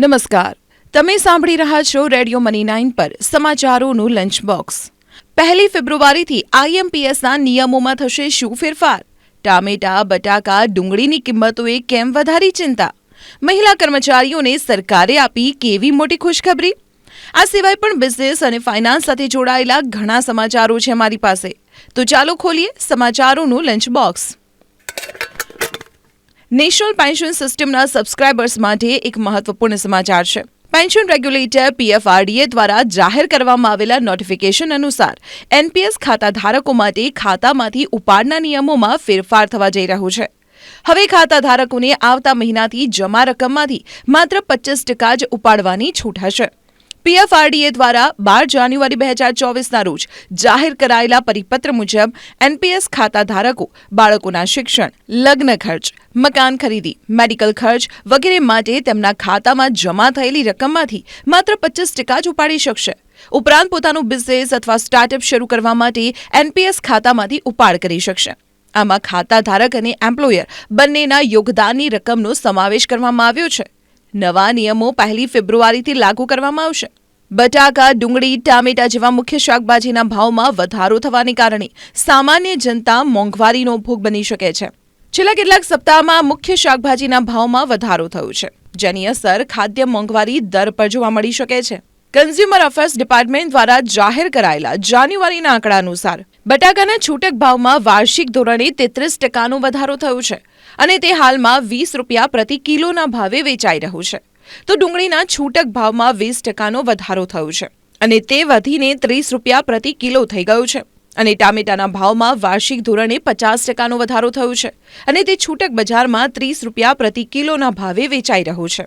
નમસ્કાર. તમે સાંભળી રહ્યા છો રેડિયો મની નાઇન પર સમાચારોનું લંચ બોક્સ પહેલી ફેબ્રુઆરીથી આઈએમપીએસના નિયમોમાં થશે શું ફેરફાર? ટામેટા, બટાકા, ડુંગળીની કિંમતોએ કેમ વધારી ચિંતા? મહિલા કર્મચારીઓને સરકારે આપી કેવી મોટી ખુશખબરી? આ સિવાય પણ બિઝનેસ અને ફાઇનાન્સ સાથે જોડાયેલા ઘણા સમાચારો છે મારી પાસે. તો ચાલો ખોલીએ સમાચારોનું લંચ બોક્સ નેશનલ પેન્શન સિસ્ટમના સબસ્ક્રાઇબર્સ માટે એક મહત્વપૂર્ણ સમાચાર છે. પેન્શન રેગ્યુલેટર પીએફઆરડીએ દ્વારા જાહેર કરવામાં આવેલા નોટિફિકેશન અનુસાર એનપીએસ ખાતા ધારકો માટે ખાતામાંથી ઉપાડના નિયમોમાં ફેરફાર થવા જઈ રહ્યો છે. હવે ખાતા ધારકોને આવતા મહિનાથી જમા રકમમાંથી માત્ર પચીસ ટકા જ ઉપાડવાની છૂટ હશે. પીએફઆરડીએ દ્વારા બાર જાન્યુઆરી બે હજાર ચોવીસના રોજ જાહેર કરાયેલા પરિપત્ર મુજબ એનપીએસ ખાતા ધારકો બાળકોના શિક્ષણ, લગ્ન ખર્ચ, મકાન ખરીદી, મેડિકલ ખર્ચ વગેરે માટે તેમના ખાતામાં જમા થયેલી રકમમાંથી માત્ર પચીસ ટકા જ ઉપાડી શકશે. ઉપરાંત પોતાનું બિઝનેસ અથવા સ્ટાર્ટઅપ શરૂ કરવા માટે એનપીએસ ખાતામાંથી ઉપાડ કરી શકશે. આમાં ખાતા ધારક અને એમ્પ્લોયર બંનેના યોગદાનની રકમનો સમાવેશ કરવામાં આવ્યો છે. નવા નિયમો પહેલી ફેબ્રુઆરીથી લાગુ કરવામાં આવશે. બટાકા, ડુંગળી, ટામેટા જેવા મુખ્ય શાકભાજીના ભાવમાં વધારો થવાને કારણે સામાન્ય જનતા મોંઘવારીનો ભોગ બની શકે છે. છેલ્લા કેટલાક સપ્તાહમાં મુખ્ય શાકભાજીના ભાવમાં વધારો થયો છે, જેની અસર ખાદ્ય મોંઘવારી દર પર જોવા મળી શકે છે. કન્ઝ્યુમર અફેર્સ ડિપાર્ટમેન્ટ દ્વારા જાહેર કરાયેલા જાન્યુઆરીના આંકડા અનુસાર બટાકાના છૂટક ભાવમાં વાર્ષિક ધોરણે તેત્રીસ ટકાનો વધારો થયો છે અને તે હાલમાં વીસ રૂપિયા પ્રતિ કિલોના ભાવે વેચાઈ રહ્યું છે. તો ડુંગળીના છૂટક ભાવમાં વીસ ટકાનો વધારો થયો છે અને તે વધીને ત્રીસ રૂપિયા પ્રતિ કિલો થઈ ગયો છે. અને ટામેટાના ભાવમાં વાર્ષિક ધોરણે પચાસ ટકાનો વધારો થયો છે અને તે છૂટક બજારમાં ત્રીસ રૂપિયા પ્રતિ કિલોના ભાવે વેચાઈ રહ્યું છે.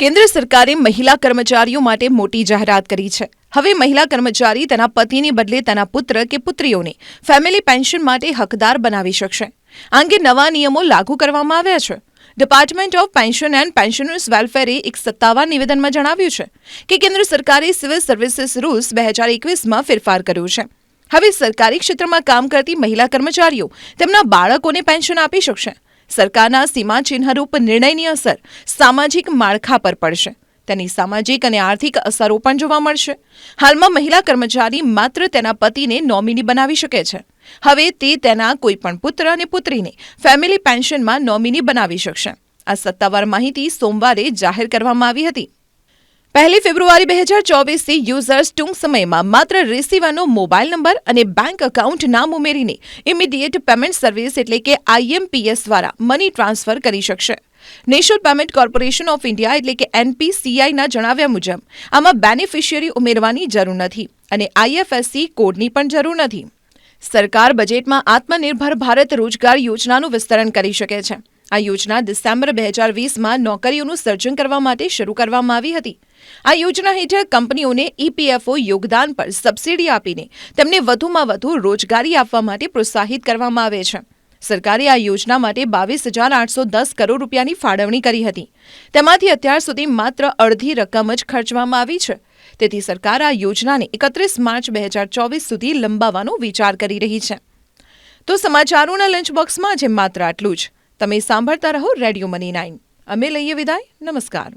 કેન્દ્ર સરકારે મહિલા કર્મચારીઓ માટે મોટી જાહેરાત કરી છે. હવે મહિલા કર્મચારી તેના પતિને બદલે તેના પુત્ર કે પુત્રીઓને ફેમિલી પેન્શન માટે હકદાર બનાવી શકશે. આ અંગે નવા નિયમો લાગુ કરવામાં આવ્યા છે. Department of pension and pensioners વેલફેરે એક સત્તાવાર નિવેદનમાં જણાવ્યું છે કે કેન્દ્ર સરકારે સિવિલ સર્વિસીસ રૂલ્સ બે હજાર એકવીસમાં ફેરફાર કર્યો છે. હવે સરકારી ક્ષેત્રમાં કામ કરતી મહિલા કર્મચારીઓ તેમના બાળકોને પેન્શન આપી શકશે. સરકારના સીમાચિહ્નરૂપ નિર્ણયની અસર સામાજિક માળખા પર પડશે. તેની સામાજિક અને આર્થિક અસરો પણ જોવા મળશે. હાલમાં મહિલા કર્મચારી માત્ર તેના પતિને નોમિની બનાવી શકે છે. હવે તે તેના કોઈપણ પુત્ર અને પુત્રીને ફેમિલી પેન્શનમાં નોમિની બનાવી શકશે. આ સત્તાવાર માહિતી સોમવારે જાહેર કરવામાં આવી હતી. પહેલી ફેબ્રુઆરી બે હજાર ચોવીસથી યુઝર્સ ટૂંક સમયમાં માત્ર રિસીવરનો મોબાઈલ નંબર અને બેંક એકાઉન્ટ નામ ઉમેરીને ઇમિડિયેટ પેમેન્ટ સર્વિસ એટલે કે આઈએમપીએસ દ્વારા મની ટ્રાન્સફર કરી શકશે. National payment corporation of India એટલે કે એનપીસીઆઈના જણાવ્યા મુજબ, આમાં બેનિફિશિયરી ઉમેરવાની જરૂર નથી અને આઈએફએસસી કોડની પણ જરૂર નથી. સરકાર બજેટમાં આત્મનિર્ભર ભારત રોજગાર યોજનાનું વિસ્તરણ કરી શકે છે. આ યોજના ડિસેમ્બર બે હજાર વીસમાં નોકરીઓનું સર્જન કરવા માટે શરૂ કરવામાં આવી હતી. આ યોજના હેઠળ કંપનીઓને ઈપીએફઓ યોગદાન પર સબસિડી આપીને તેમને વધુમાં વધુ રોજગારી આપવા માટે પ્રોત્સાહિત કરવામાં આવે છે. સરકારે આ યોજના માટે બાવીસ હજાર આઠસો દસ કરોડ રૂપિયાની ફાળવણી કરી હતી. તેમાંથી અત્યાર સુધી માત્ર અડધી રકમ જ ખર્ચવામાં આવી છે. તેથી સરકાર આ યોજનાને એકત્રીસ માર્ચ બે હજાર ચોવીસ સુધી લંબાવવાનો વિચાર કરી રહી છે. તો સમાચારોના લંચ બોક્સમાં આજે માત્ર આટલું જ. તમે સાંભળતા રહો રેડિયો મની નાઇન. અમે લઈએ વિદાય. નમસ્કાર.